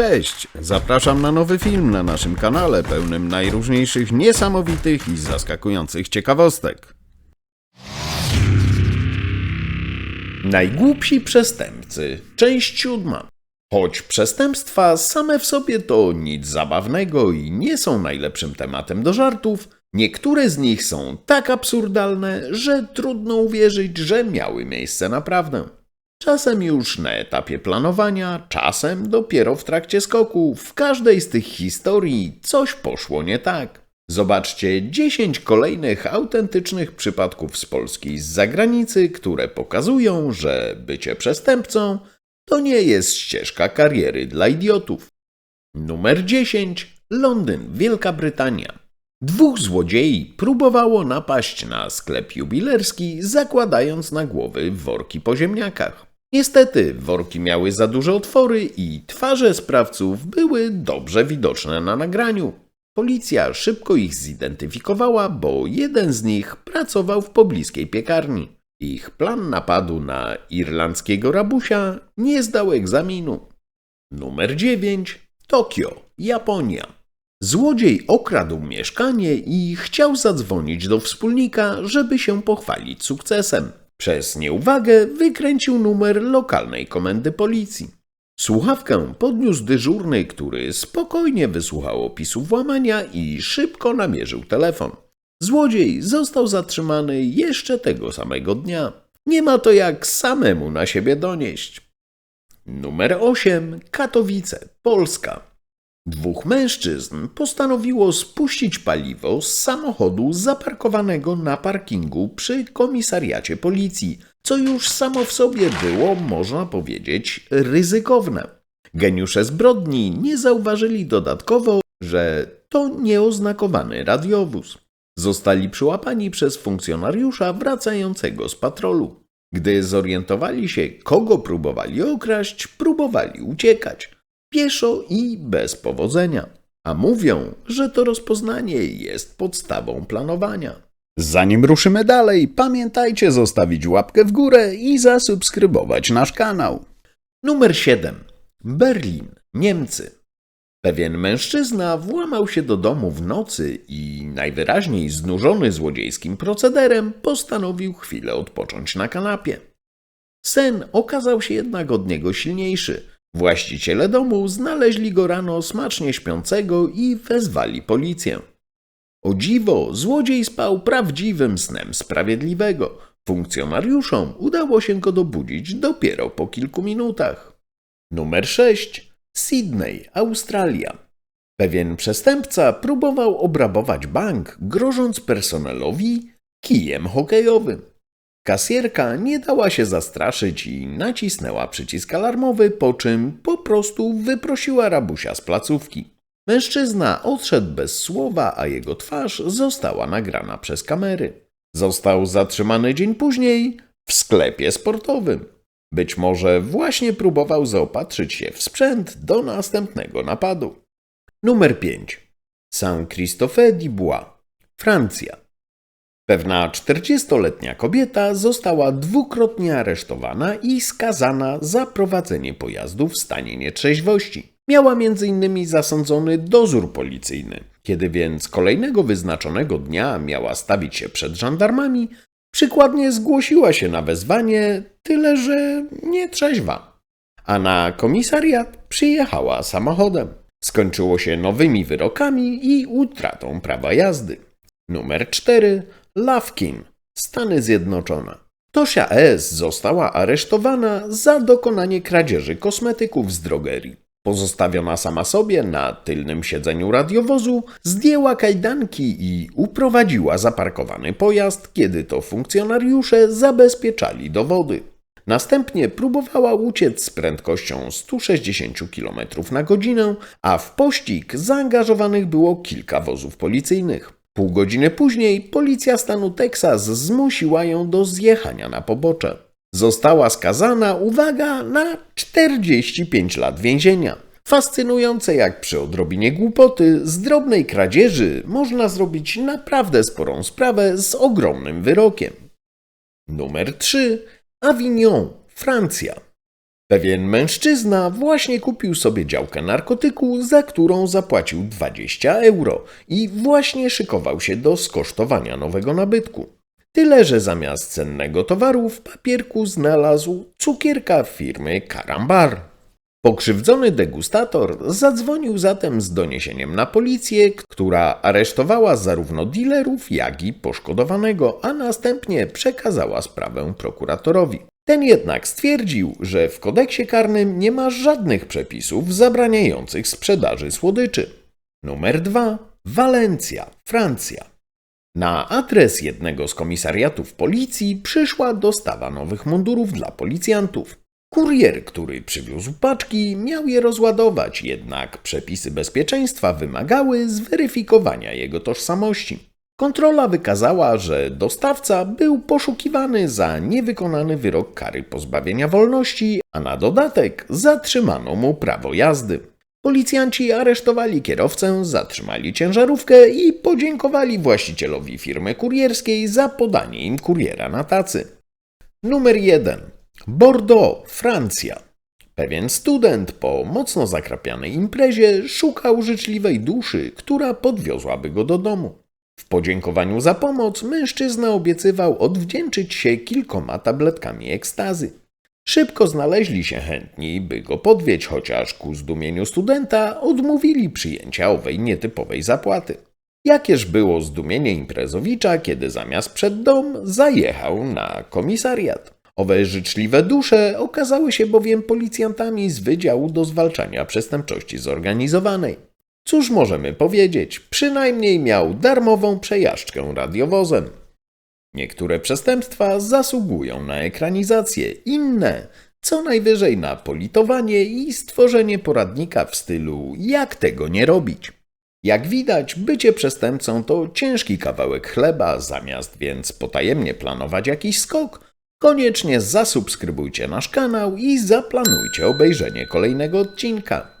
Cześć! Zapraszam na nowy film na naszym kanale pełnym najróżniejszych niesamowitych i zaskakujących ciekawostek. Najgłupsi przestępcy, część siódma. Choć przestępstwa same w sobie to nic zabawnego i nie są najlepszym tematem do żartów, niektóre z nich są tak absurdalne, że trudno uwierzyć, że miały miejsce naprawdę. Czasem już na etapie planowania, czasem dopiero w trakcie skoku. W każdej z tych historii coś poszło nie tak. Zobaczcie 10 kolejnych autentycznych przypadków z Polski i z zagranicy, które pokazują, że bycie przestępcą to nie jest ścieżka kariery dla idiotów. Numer 10. Londyn, Wielka Brytania. Dwóch złodziei próbowało napaść na sklep jubilerski, zakładając na głowy worki po ziemniakach. Niestety, worki miały za duże otwory i twarze sprawców były dobrze widoczne na nagraniu. Policja szybko ich zidentyfikowała, bo jeden z nich pracował w pobliskiej piekarni. Ich plan napadu na irlandzkiego rabusia nie zdał egzaminu. Numer 9. Tokio, Japonia. Złodziej okradł mieszkanie i chciał zadzwonić do wspólnika, żeby się pochwalić sukcesem. Przez nieuwagę wykręcił numer lokalnej komendy policji. Słuchawkę podniósł dyżurny, który spokojnie wysłuchał opisu włamania i szybko namierzył telefon. Złodziej został zatrzymany jeszcze tego samego dnia. Nie ma to jak samemu na siebie donieść. Numer 8. Katowice, Polska. Dwóch mężczyzn postanowiło spuścić paliwo z samochodu zaparkowanego na parkingu przy komisariacie policji, co już samo w sobie było, można powiedzieć, ryzykowne. Geniusze zbrodni nie zauważyli dodatkowo, że to nieoznakowany radiowóz. Zostali przyłapani przez funkcjonariusza wracającego z patrolu. Gdy zorientowali się, kogo próbowali okraść, próbowali uciekać pieszo i bez powodzenia. A mówią, że to rozpoznanie jest podstawą planowania. Zanim ruszymy dalej, pamiętajcie zostawić łapkę w górę i zasubskrybować nasz kanał. Numer 7. Berlin, Niemcy. Pewien mężczyzna włamał się do domu w nocy i najwyraźniej znużony złodziejskim procederem postanowił chwilę odpocząć na kanapie. Sen okazał się jednak od niego silniejszy. Właściciele domu znaleźli go rano smacznie śpiącego i wezwali policję. O dziwo, złodziej spał prawdziwym snem sprawiedliwego. Funkcjonariuszom udało się go dobudzić dopiero po kilku minutach. Numer 6. Sydney, Australia. Pewien przestępca próbował obrabować bank, grożąc personelowi kijem hokejowym. Kasjerka nie dała się zastraszyć i nacisnęła przycisk alarmowy, po czym po prostu wyprosiła rabusia z placówki. Mężczyzna odszedł bez słowa, a jego twarz została nagrana przez kamery. Został zatrzymany dzień później w sklepie sportowym. Być może właśnie próbował zaopatrzyć się w sprzęt do następnego napadu. Numer 5. Saint-Christophe du Bois, Francja. Pewna 40-letnia kobieta została dwukrotnie aresztowana i skazana za prowadzenie pojazdu w stanie nietrzeźwości. Miała m.in. zasądzony dozór policyjny. Kiedy więc kolejnego wyznaczonego dnia miała stawić się przed żandarmami, przykładnie zgłosiła się na wezwanie, tyle że nie trzeźwa. A na komisariat przyjechała samochodem. Skończyło się nowymi wyrokami i utratą prawa jazdy. Numer 4. Lawkin, Stany Zjednoczone. Tosia S. została aresztowana za dokonanie kradzieży kosmetyków z drogerii. Pozostawiona sama sobie na tylnym siedzeniu radiowozu, zdjęła kajdanki i uprowadziła zaparkowany pojazd, kiedy to funkcjonariusze zabezpieczali dowody. Następnie próbowała uciec z prędkością 160 km na godzinę, a w pościg zaangażowanych było kilka wozów policyjnych. Pół godziny później policja stanu Teksas zmusiła ją do zjechania na pobocze. Została skazana, uwaga, na 45 lat więzienia. Fascynujące jak przy odrobinie głupoty, z drobnej kradzieży można zrobić naprawdę sporą sprawę z ogromnym wyrokiem. Numer 3. Avignon, Francja. Pewien mężczyzna właśnie kupił sobie działkę narkotyku, za którą zapłacił 20 euro i właśnie szykował się do skosztowania nowego nabytku. Tyle, że zamiast cennego towaru w papierku znalazł cukierka firmy Karambar. Pokrzywdzony degustator zadzwonił zatem z doniesieniem na policję, która aresztowała zarówno dealerów, jak i poszkodowanego, a następnie przekazała sprawę prokuratorowi. Ten jednak stwierdził, że w kodeksie karnym nie ma żadnych przepisów zabraniających sprzedaży słodyczy. Numer 2. Walencja, Francja. Na adres jednego z komisariatów policji przyszła dostawa nowych mundurów dla policjantów. Kurier, który przywiózł paczki, miał je rozładować, jednak przepisy bezpieczeństwa wymagały zweryfikowania jego tożsamości. Kontrola wykazała, że dostawca był poszukiwany za niewykonany wyrok kary pozbawienia wolności, a na dodatek zatrzymano mu prawo jazdy. Policjanci aresztowali kierowcę, zatrzymali ciężarówkę i podziękowali właścicielowi firmy kurierskiej za podanie im kuriera na tacy. Numer 1. Bordeaux, Francja. Pewien student po mocno zakrapianej imprezie szukał życzliwej duszy, która podwiozłaby go do domu. W podziękowaniu za pomoc mężczyzna obiecywał odwdzięczyć się kilkoma tabletkami ekstazy. Szybko znaleźli się chętni, by go podwieźć, chociaż ku zdumieniu studenta odmówili przyjęcia owej nietypowej zapłaty. Jakież było zdumienie imprezowicza, kiedy zamiast przed dom zajechał na komisariat. Owe życzliwe dusze okazały się bowiem policjantami z Wydziału do Zwalczania Przestępczości Zorganizowanej. Cóż możemy powiedzieć, przynajmniej miał darmową przejażdżkę radiowozem. Niektóre przestępstwa zasługują na ekranizację, inne co najwyżej na politowanie i stworzenie poradnika w stylu jak tego nie robić. Jak widać, bycie przestępcą to ciężki kawałek chleba, zamiast więc potajemnie planować jakiś skok, koniecznie zasubskrybujcie nasz kanał i zaplanujcie obejrzenie kolejnego odcinka.